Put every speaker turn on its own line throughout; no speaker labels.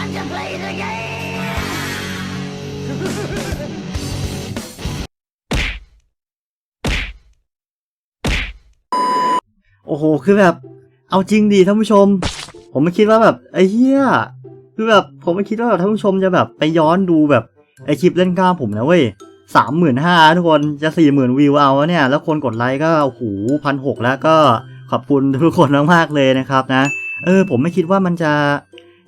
time to play the game.
โอ้โห คือแบบ เอาจริงดีท่านผู้ชม ผมไม่คิดว่าแบบไอ้เหี้ย คือแบบผมไม่คิดว่าแบบท่านผู้ชมจะแบบไปย้อนดูแบบไอคลิปเล่นกล้ามผมนะเว้ยสามหมื่นห้าทุกคนจะสี่หมื่นวิวเอาเนี่ย แล้วคนกดไลค์ก็โอ้โหพันหกแล้วก็ขอบคุณทุกคนมากๆเลยนะครับนะ เออ ผมไม่คิดว่ามันจะ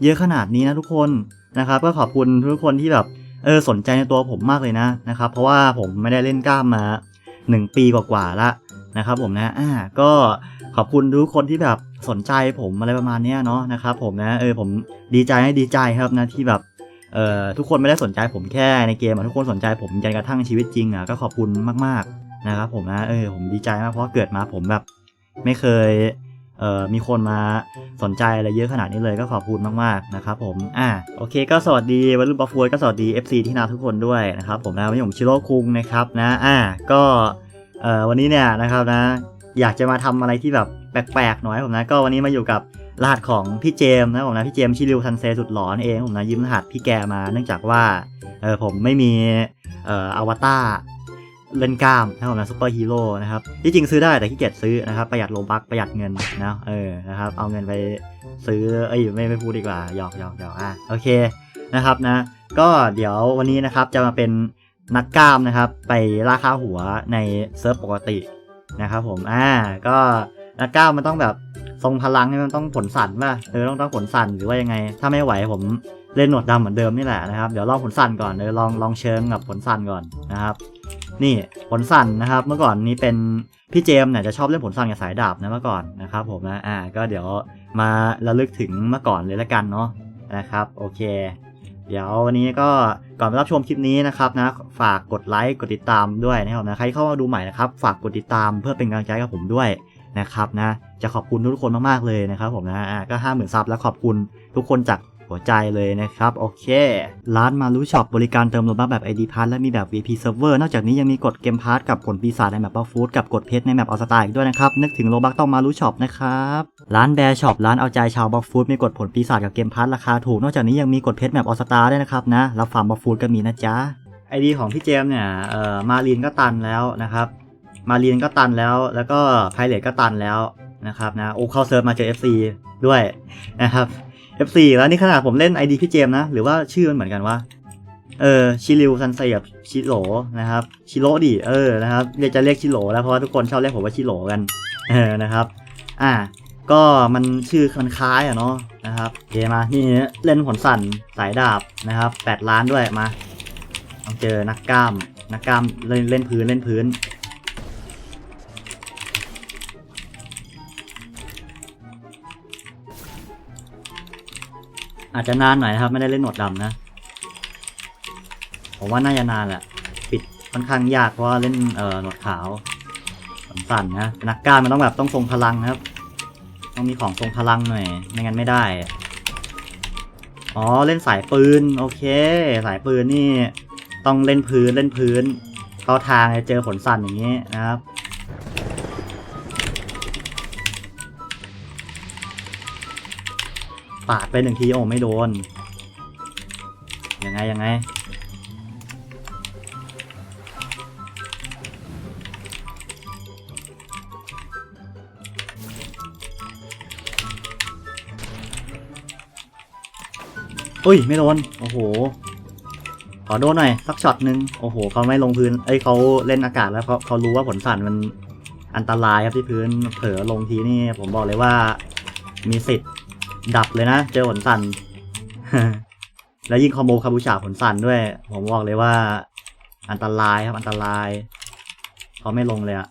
เยอะขนาดนี้นะทุกคนนะครับ ก็ขอบคุณทุกคนที่แบบเออสนใจในตัวผมมากเลยนะนะครับ เพราะว่าผมไม่ได้เล่นกล้ามมาหนึ่งปีกว่าๆละนะครับ ผมนะอ่าก็ขอบคุณทุกคนที่แบบสนใจผมอะไรประมาณเนี้ยเนาะนะครับผมนะเออผมดีใจให้ดีใจครับนะที่แบบเอ่อทุกคนไม่ได้สนใจผมแค่ในเกมทุกคนสนใจผมจนกระทั่งชีวิตจริงอะก็ขอบคุณมากๆนะครับผมนะเออผมดีใจมากเพราะเกิดมาผมแบบ ไม่เคย มีคนมาสนใจอะไรเยอะขนาดนี้เลยก็ขอบคุณมากๆนะครับผมอะโอเคก็สวัสดีวัยรุ่นบัฟฟูดก็สวัสดี FC ที่นาทุกคนด้วยนะครับผมนะวันนี้ผมชิโร่คุงนะครับนะอะก็เอ่อวันนี้เนี่ยนะครับนะอยากจะมาทำอะไรที่แบบแปลกๆหน่อยผมนะก็วันนี้มาอยู่กับรหัสของพี่เจมส์นะผมนะพี่เจมส์ชิริวทันเซสุดหลอนเองผมนะยืมรหัสพี่แกมาเนื่องจากว่าเออผมไม่มีเอ่ออวตาร เล่นกล้ามนะผมนะซูเปอร์ฮีโร่นะครับที่จริงซื้อได้แต่ขี้เกียจซื้อนะครับประหยัดโลบักประหยัดเงินนะเออนะครับเอาเงินไปซื้อเอ้ยไม่ไม่พูดดีกว่าหยอกหยอกหยอกอะโอเคนะครับนะก็เดี๋ยววันนี้นะครับจะมาเป็นนักกล้ามนะครับ ไปล่าคาหัวในเซิร์ฟปกตินะครับผมอ่าก็นักกล้าวมันต้องแบบทรงพลังนี่มันต้องผลสั่นป่ะเออต้องต้องผลสั่นหรือว่ายังไง ถ้าไม่ไหวผมเล่นหนวดดำเหมือนเดิมนี่แหละนะครับ เดี๋ยวลองผลสั่นก่อนเออลองลองเชิงกับผลสั่นก่อนนะครับ นี่ผลสั่นนะครับ เมื่อก่อนนี้เป็นพี่เจมเนี่ยจะชอบเล่นผลสั่นกับสายดาบนะเมื่อก่อนนะครับผมนะอ่าก็เดี๋ยวมาระลึกถึงเมื่อก่อนเลยละกันเนาะนะครับโอเค เดี๋ยววันนี้ก็ก่อนไปรับชมคลิปนี้นะครับนะฝากกดไลค์กดติดตามด้วยนะครับนะใครเข้ามาดูใหม่นะครับ ฝากกดติดตามเพื่อเป็นกำลังใจกับผมด้วยนะครับนะจะขอบคุณทุกคนมากๆเลยนะครับผมนะอะก็ห้าหมื่นซับแล้วขอบคุณทุกคนจาก หัวใจเลยนะครับ โอเค ร้านมารู้ช็อปบริการเติมโลบัคแบบ ID p a s s และมีแบบ VP Server นอกจากนี้ยังมีกดเกมพาร์ทกับผลปีศาจในแมปบัฟฟูดกับกดเพชรในแมปออสตาอีกด้วยนะครับ นึกถึงโลบัคต้องมารู้ช็อปนะครับร้านแบร์ช็อปร้านเอาใจชาวบัฟฟูดมีกดผลปีศาจกับเกมพาร์ทราคาถูกนอกจากนี้ยังมีกดเพชรแมปออสตาด้วยนะครับนะรับฟาร์มบัฟฟูดก็มีนะจ๊ะไอดีของพี่เจมเนี่ยเอ่อมารีนก็ตันแล้วนะครับ มารีนก็ตันแล้ว แล้วก็ไพเรตก็ตันแล้วนะครับนะโอ้เข้าเซิร์ฟมาเจอ FC ด้วยนะครับ F4 แล้วนี่ขนาดผมเล่น ID พี่เจมนะ หรือว่าชื่อมันเหมือนกันว่า เออชิริวซันเซียบชิโหลนะครับ ชิโร่ดิเออนะครับเดี๋ยวจะเรียกชิโหลแล้วเพราะว่าทุกคนชอบเรียกผมว่าชิโหลกัน เออนะครับ อะก็มันชื่อมันคล้ายอะเนาะนะครับเคมานี่เล่นผลสั่นสายดาบนะครับ8ล้านด้วยมาต้องเจอนักกล้ามนักกล้ามเล่นเล่นพื้นเล่นพื้น อาจจะนานหน่อยนะครับ ไม่ได้เล่นหนวดดำนะ ผมว่าน่าจะนานแหละ ปิดค่อนข้างยากเพราะว่าเล่นเอ่อหนวดขาวสั่นนะนักกล้ารมันต้องแบบต้องทรงพลังนะครับ ต้องมีของทรงพลังหน่อย ไม่งั้นไม่ได้ อ๋อเล่นสายปืน โอเค สายปืนนี่ ต้องเล่นพื้นเล่นพื้นเข้าทางเจอผลสั่นอย่างนี้นะครับ ปาดไปหนึ่งทีโอ้ไม่โดน ยังไงยังไง อุ้ย ไม่โดน โอ้โห ขอโดนหน่อย สักช็อตหนึ่งโอ้โห เขาไม่ลงพื้น เอ้ยเขาเล่นอากาศแล้วเขาเขารู้ว่าผลสั่นมันอันตรายครับที่พื้น เผลอลงทีนี่ผมบอกเลยว่ามีสิทธิ์ ดับเลยนะ เจอผลสั่นแล้วยิ่งคอมโบคาบูชาผลสั่นด้วย ผมบอกเลยว่า อันตรายครับอันตรายเขาไม่ลงเลยอะ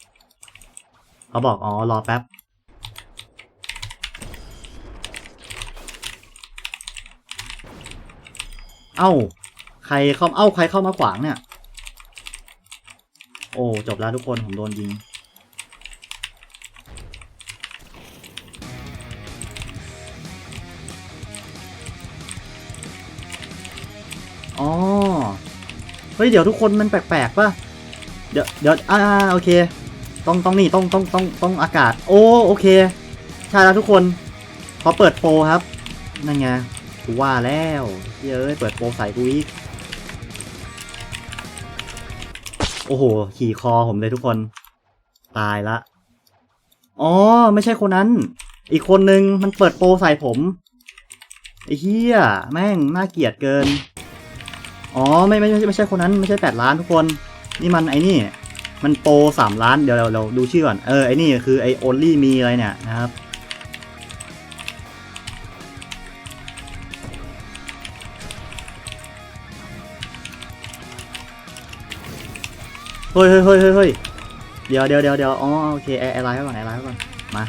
เขาบอกอ๋อรอแป๊บเอ้า ใครเข้าเอ้าใครเข้ามาขวางเนี่ย โอ้จบแล้วทุกคนผมโดนยิง อ๋อ เฮ้ย เดี๋ยวทุกคนมันแปลกๆป่ะ เดี๋ยวเดี๋ยวอ่าโอเค ต้องต้องนี่ต้องต้องต้องต้องอากาศ โอ้โอเค ใช่แล้วทุกคนพอเปิดโปรครับ นั่นไงกูว่าแล้วเยเอ้เปิดโปรใส่กูอีก โอ้โห ขี่คอผมเลยทุกคน ตายละ อ๋อ ไม่ใช่คนนั้น อีกคนนึงมันเปิดโปรใส่ผมไอ้เหี้ย แม่งน่าเกลียดเกิน อ๋อไม่ไม่ไม่ใช่คนนั้นไม่ใช่แปดล้านทุกคน นี่มันไอ้นี่ มันโปรสามล้านเดี๋ยวเราเราดูชื่อก่อน เออไอ้นี่คือไอ้ only มีอะไรเนี่ยนะครับเฮ้ยเฮ้ยเฮ้ยเฮ้ยเดี๋ยวเดี๋ยวเดี๋ยวเดี๋ยวอ๋อโอเคแอร์แอร์ไลน์ไว้ก่อนแอร์ไลน์ไว้ก่อนมา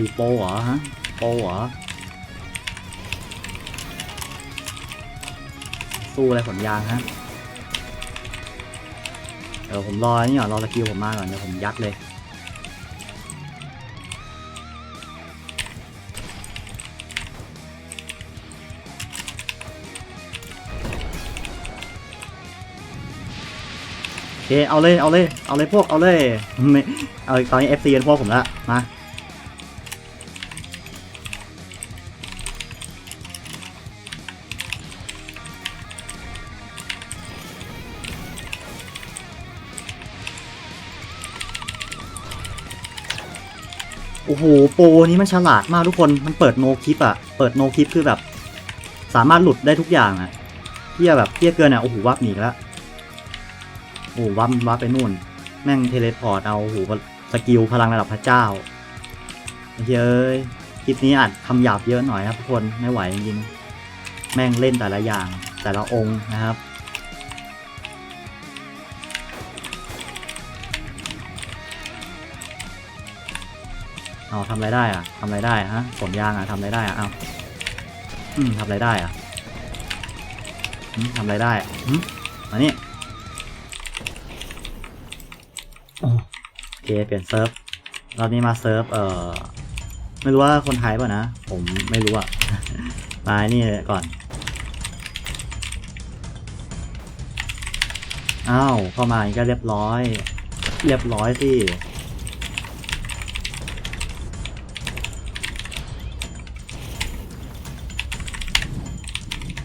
ดิโปเหรอฮะโปเหรอสู้อะไรขนยางฮะเดี๋ยวผมรอนี่ก่อนรอสกิลผมมาก่อนเดี๋ยวผมยัดเลยโอเคเอาเลยเอาเลยเอาเลยพวกเอาเลยไม่เอาตอนนี้ FC เป็นพวกผมละมา โอ้โหโปรนี้มันฉลาดมากทุกคนมันเปิดโนคลิปอะเปิดโนคลิปคือแบบ สามารถหลุดได้ทุกอย่างอะเที่ยแบบเที่ยเกินอะโอ้โหวับหนีแล้วโอ้โหวับวับไปนู่น แม่งเทเลพอร์ตเอาโอ้โหสกิลพลังระดับพระเจ้าเหี้ยเอ้ยคลิปนี้อาจคำหยาบเยอะหน่อยครับทุกคนไม่ไหวจริงๆแม่งเล่นแต่ละอย่างแต่ละองค์นะครับ เอาทำอะไรได้อะทำอะไรได้ฮะผลยางอะทำอะไรได้อะเอาอืมทำอะไรได้อะทำอะไรได้อะอืมมานี่โอเคเปลี่ยนเซิร์ฟรอบนี้มาเซิร์ฟเอ่อไม่รู้ว่าคนไทยป่ะนะ ผมไม่รู้อะมานี่ก่อนอ้าวเข้ามาอีกก็เรียบร้อย เรียบร้อยสิ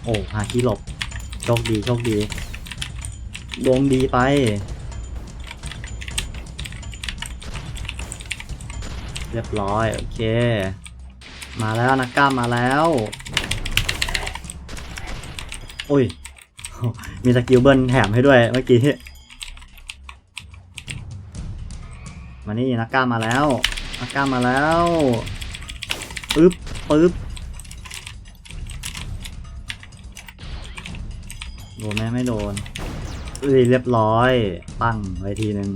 อ้หาที่หลบ โชคดี โชคดี ดวงดีไป เรียบร้อย โอเค มาแล้วนักกล้ามมาแล้ว โอ้ย มีสกิลเบิร์นแถมให้ด้วยเมื่อกี้ มานี่นักกล้ามมาแล้วนักกล้ามมาแล้วปึ๊บปึ๊บ โดนไหมไม่โดนเอ้ยเรียบร้อย ปั้งไว้ทีหนึ่ง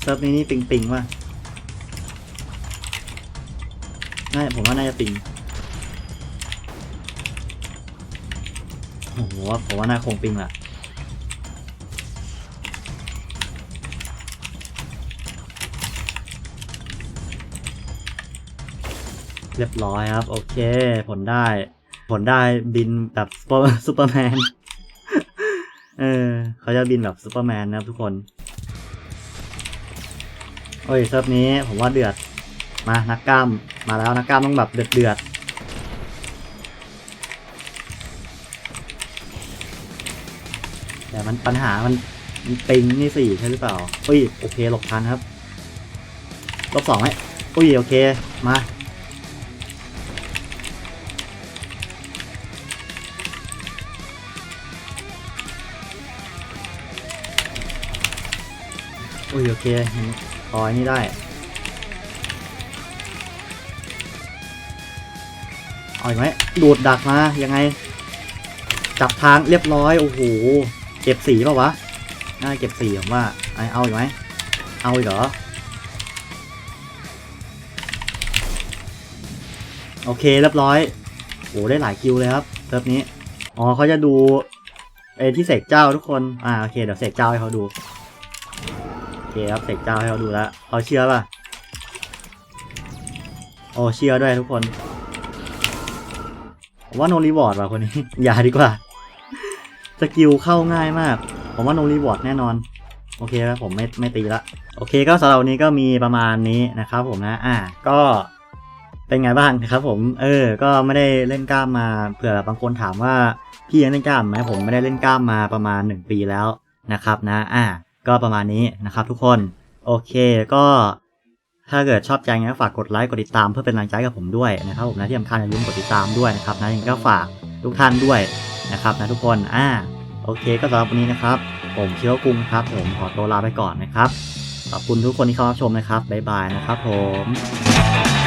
เซิร์ฟนี้นี่ปิงปิงว่ะน่าผมว่าน่าจะปิงโอ้โหผมว่าน่าคงปิงแหละ เรียบร้อยครับ โอเค ผลได้ ผลได้บินแบบซูเปอร์ซูเปอร์แมน เออเขาจะบินแบบซูเปอร์แมนนะครับทุกคน โอ้ยเซิร์ฟนี้ผมว่าเดือด มานักกล้ามมาแล้วนักกล้ามต้องแบบเดือดเดือดแต่มันปัญหามันมันปิงนี่สี่ใช่หรือเปล่า อุ้ย โอเคหลบทันครับลบสองไหมอุ้ย โอเค มา อุ้ยโอเคพออันนี้ได้เอาอีกไหมดูดดักมา ยังไง จับทางเรียบร้อย โอ้โห เก็บสีเปล่าวะ น่าเก็บสีผมว่าไอเอาอีกไหม เอาอีกเหรอ โอเคเรียบร้อย โอ้ได้หลายคิวเลยครับเซิร์ฟนี้ อ๋อเขาจะดูไอที่เสกเจ้าทุกคน อ่าโอเคเดี๋ยวเสกเจ้าให้เขาดู เคครับเสกเจ้าให้เขาดูแล้วเขาเชื่อป่ะโอ้เชื่อด้วยทุกคนผมว่าโนรีวอร์ดว่ะคนนี้ อย่าดีกว่า สกิลเข้าง่ายมาก ผมว่าโนรีวอร์ดแน่นอน โอเคแล้วผมไม่ไม่ตีละ โอเคก็สำหรับวันนี้ก็มีประมาณนี้นะครับผมนะ อ่า ก็เป็นไงบ้างนะครับผม เออ ก็ไม่ได้เล่นกล้ามมา เผื่อบางคนถามว่าพี่ยังเล่นกล้ามไหมผมไม่ได้เล่นกล้ามมาประมาณ 1 ปีแล้วนะครับนะ อ่า ก็ประมาณนี้นะครับทุกคน โอเคก็ถ้าเกิดชอบใจงั้นฝากกดไลค์กดติดตามเพื่อเป็นกำลังใจกับผมด้วยนะครับผมนะที่สำคัญอย่าลืมกดติดตามด้วยนะครับนะยังก็ฝากทุกท่านด้วยนะครับนะทุกคนอ่าโอเคก็สำหรับวันนี้นะครับ ผมเชียวกุงครับ ผมขอตัวลาไปก่อนนะครับขอบคุณทุกคนที่เข้ารับชมนะครับบ๊ายบายนะครับผม